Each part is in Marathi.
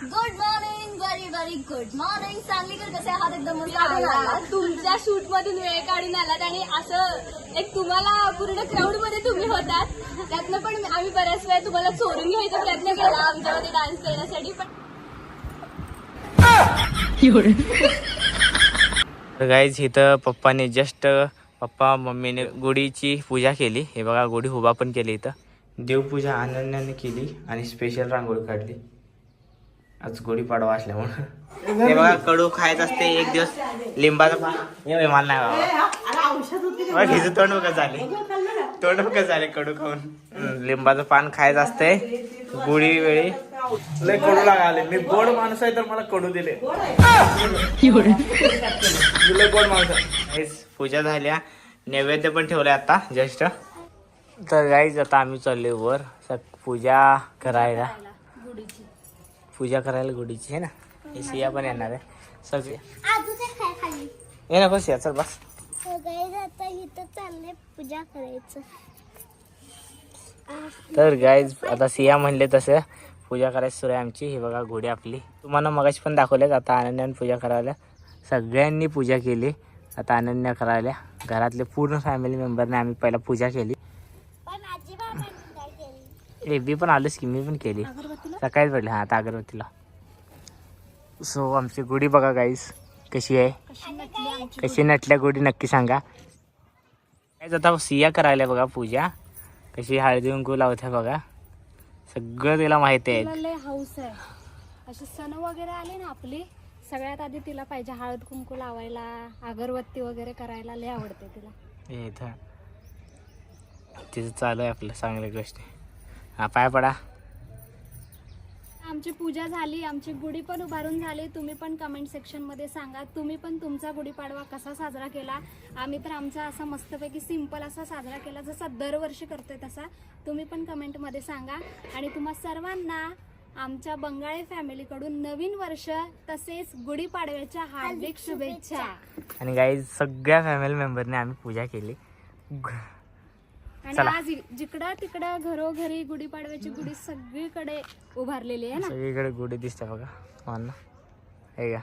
Good morning very very good morning Sanglikar कसे आहात? एकदम मस्त आला. तुमच्या शूट मधून वेळ काढून आलात आणि असं एक तुम्हाला पूर्ण क्राऊडमध्ये तुम्ही होतात. त्यातनं पण आम्ही बऱ्याच वेळा तुम्हाला चोरून घ्यायचा प्रयत्न केला. आमच्यामध्ये डान्स करण्यासाठी पण तर गाईज इथं पप्पाने जस्ट पप्पा मम्मीने गुढीची पूजा केली. हे बघा गुढी उभा पण केली इथं. देवपूजा अनन्याने केली आणि स्पेशल रांगोळी काढली. आज गुढीपाडवा असल्यामुळं. हे बघा कडू खायचं असते एक दिवस लिंबाचा पान हे बाई, मला नाही हिचं तोंड बघा झाले. तोंड बघा झाले कडू खाऊन. लिंबाचं पान खायचं असते गुढी वेळी. लय कडू लागाले. मी गोड माणूस आहे तर मला कडू दिले. तुला कोण माणसं पूजा झाल्या. नैवेद्य पण ठेवलाय आता जस्ट तर गाईज आता आम्ही चाललोय वर. पूजा करायला. पूजा करायला गुढीची आहे ना? हे सिया पण येणार आहे. सगळे ये ना बस या चल बस. आता इथं चाललंय पूजा करायचं. तर गाईज आता सिया म्हणले तसं पूजा करायची सुरू आहे आमची. ही बघा घोडी आपली. तुम्हाला मगाशी पण दाखवलेच आता अनन्याने पूजा करायला. सगळ्यांनी पूजा केली. आता अनन्या करायला घरातले पूर्ण फॅमिली मेंबरने आम्ही पहिला पूजा केली. पण आजी बाबांनी काय केली? ए बी पण आलोच की मी पण केली. सकाळीच पडली हा आता अगरबत्तीला. सो आमची गुढी बघा गाईस कशी आहे. कशी नटल्या गुढी नक्की सांगा. काहीच आता सिया करायला बघा पूजा. कशी हळदी कुंकू लावते बघा. सगळं तिला माहिती आहे. हाऊस आहे. असे सण वगैरे आले ना आपले सगळ्यात आधी तिला पाहिजे हळद कुंकू लावायला अगरबत्ती वगैरे करायला लय आवडते तिला. हे तिचं चालू आहे आपलं चांगल्या गोष्टी. हा पाय पडा. आमची पूजा झाली आमची गुढी पण उभारून झाली. तुम्ही पण कमेंट सेक्शनमध्ये सांगा. तुम्ही पण तुमचा गुढीपाडवा कसा साजरा केला? आम्ही तर आमचा असा मस्तपैकी सिंपल असा साजरा केला जसा दरवर्षी करतोय तसा. तुम्ही पण कमेंटमध्ये सांगा. आणि तुम्हा सर्वांना आमच्या बंगाळी फॅमिलीकडून नवीन वर्ष तसेच गुढीपाडव्याच्या हार्दिक शुभेच्छा. आणि गाई सगळ्या फॅमिली मेंबरने आम्ही पूजा केली. आणि चला. आज जिकडं तिकडं घरोघरी गुढीपाडव्याची गुढी सगळीकडे उभारलेली आहे ना? सगळीकडे गुढी दिसते बघा मला हे का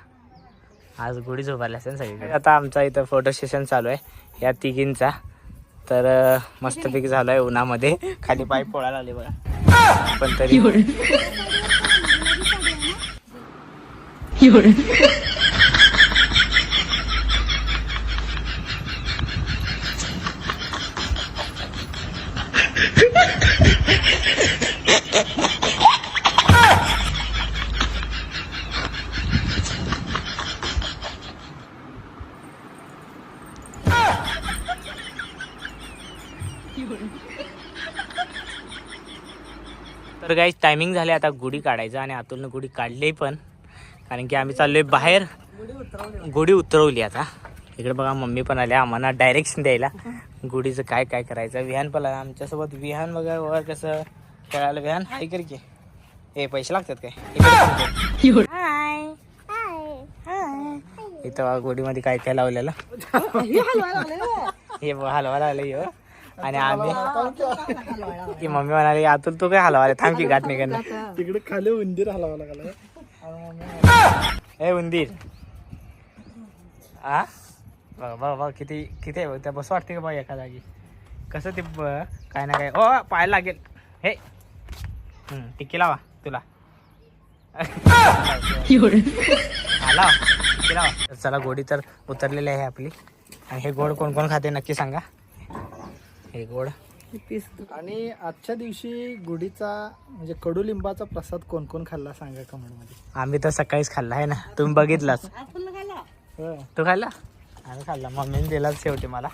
आज गुढीच उभारली असेल सगळीकडे. आता आमचा इथं फोटो सेशन चालू आहे. या तिघींचा. तर अं, मस्तपैकी झालो आहे उन्हामध्ये. खाली पाय पोळायला आले बघा. पण तरी तर काही टायमिंग झाले आता गुढी काढायचं आणि अतुलनं गुढी काढली पण. कारण की आम्ही चाललोय बाहेर. गुढी उतरवली आता. इकडे बघा मम्मी पण आल्या. आम्हाला डायरेक्शन द्यायला. गुढीचं काय काय करायचं? विहान पण आलं. आमच्यासोबत विहान बघा वर कसं खेळायला. विहान हाय कर की. हे पैसे लागतात काय. इथं बघा गुढीमध्ये काय काय लावलेलं? हे आलं ह्यो. आणि आम्ही ती मम्मी म्हणाली अतुल तू काय हलवाले थांब की गाठ निघणं तिकडे खाली उंदीर हलावा लागला. ए उंदीर. आ? बघ बघ बघ किती किती त्या बस वाटते का बघ एका जागी? कसं ते ब- काय ना काय. ओ पाहायला लागेल. हे. टिक्की लावा तुला. हा, लावा टिक्की लावा. तर चला गोडी तर उतरलेली आहे आपली. आणि हे गोड कोण कोण खाते नक्की सांगा. हे गोड. आणि आजच्या दिवशी गुढीचा म्हणजे कडुलिंबाचा प्रसाद कोण कोण खाल्ला सांगा कमेंटमध्ये? आम्ही तर सकाळीच खाल्ला आहे ना? तुम्ही बघितलाच. होय. तू खाल्ला? आम्ही खाल्ला. मम्मीने दिलाच शेवटी मला.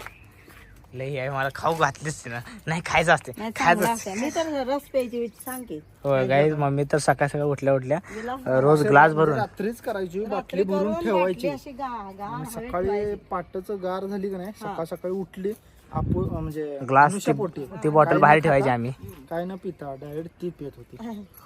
लई आहे मला खाऊ घातलीच ना नाही खायचं असते खायचं मी तर रस प्यायची सांग की. हो गाईज मम्मी तर सकाळ सकाळ उठल्या उठल्या रोज ग्लास भरून. रात्रीच करायची बाटली भरून ठेवायची. अशी गा गा आणि सकाळी पाटच गार झाली का नाही सकाळ सकाळी उठली आपण म्हणजे ग्लास पोटी ती बॉटल बाहेर ठेवायची आम्ही. काय न पिता डायरेक्ट ती पित होती.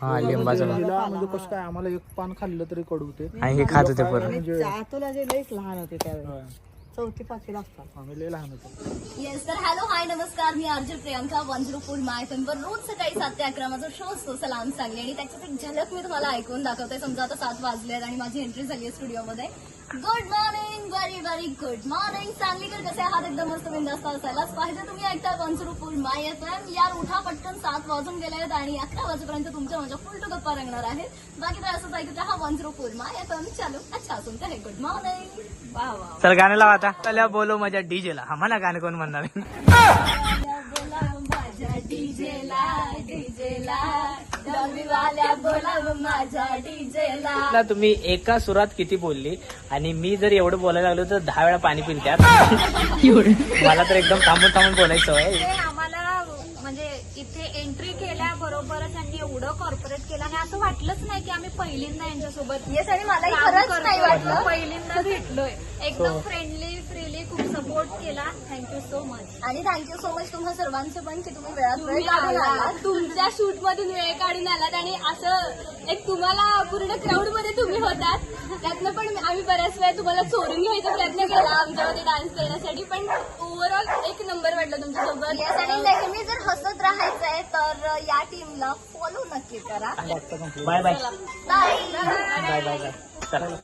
हा. लिंबाचं तिला म्हणजे कसं काय आम्हाला एक पान खाल्लं तरी कडू होते आणि हे खात होते पूर्ण म्हणजे तुला जे लईच लहान होते त्यावेळेस. चौथी पाचवीला असतात. आम्ही लय लहान होतो. येस तर हॅलो हाय नमस्कार. मी Priyanka one zero four my F वर रोज सकाळी सात ते अकरा माझा शो असतो सलाम सांगली आणि त्याच्यात एक झलक मी तुम्हाला ऐकून दाखवते. समजा आता सात वाजले आहेत आणि माझी एंट्री झाली आहे स्टुडिओमध्ये good morning very very good morning Sanglikar कसे आहात एकदम मस्त बिंदास्त असायलाच पाहिजे तुम्ही ऐकता one zero four my F M यार उठा पटकन सात वाजून गेले आहेत आणि अकरा वाजेपर्यंत तुमच्या माझ्या फुल टू गप्पा रंगणार आहेत बाकी तर असंच ऐकत हा one zero four my F M चालू अच्छा सुनते आहे गुड मॉर्निंग वा वा चल गाणं लावा आता चला बोलो माझ्या डीजेला हा मला गाणं कोण म्हणणार बोला माझ्या डीजेला डीजेला ना तुम्ही एका सुरात किती बोलली? आणि मी जर एवढं बोलायला लागलो तर दहा वेळा पाणी पिलत्यात मला तर एकदम थांबून थांबून बोलायचं आहे ते आम्हाला म्हणजे इथे एंट्री केल्याबरोबरच त्यांनी एवढं कॉर्पोरेट केलं आणि असं वाटलंच नाही की आम्ही पहिल्यांदा यांच्यासोबत येस आणि मलाही काम खरंच करतोय. नाही वाटलं. पहिल्यांदा भेटलोय. एकदम हो. फ्रेंडली खूप सपोर्ट केला. थँक्यू सो मच आणि थँक्यू सो मच तुम्हा सर्वांचं पण की तुम्ही वेळात वेळ तुम्ही काढून आलात. आलात. तुमच्या शूट मधून वेळ काढून आलात आणि असं एक तुम्हाला पूर्ण क्राऊडमध्ये तुम्ही होतात. त्यातनं पण आम्ही बऱ्याच वेळा तुम्हाला चोरून घ्यायचा प्रयत्न केला आमच्यामध्ये डान्स करण्यासाठी पण ओव्हरऑल एक नंबर वाटला तुमच्यासोबत. येस आणि नेहमी जर हसत राहायचंय तर या टीमला फॉलो नक्की करा. Bye bye bye bye bye bye चला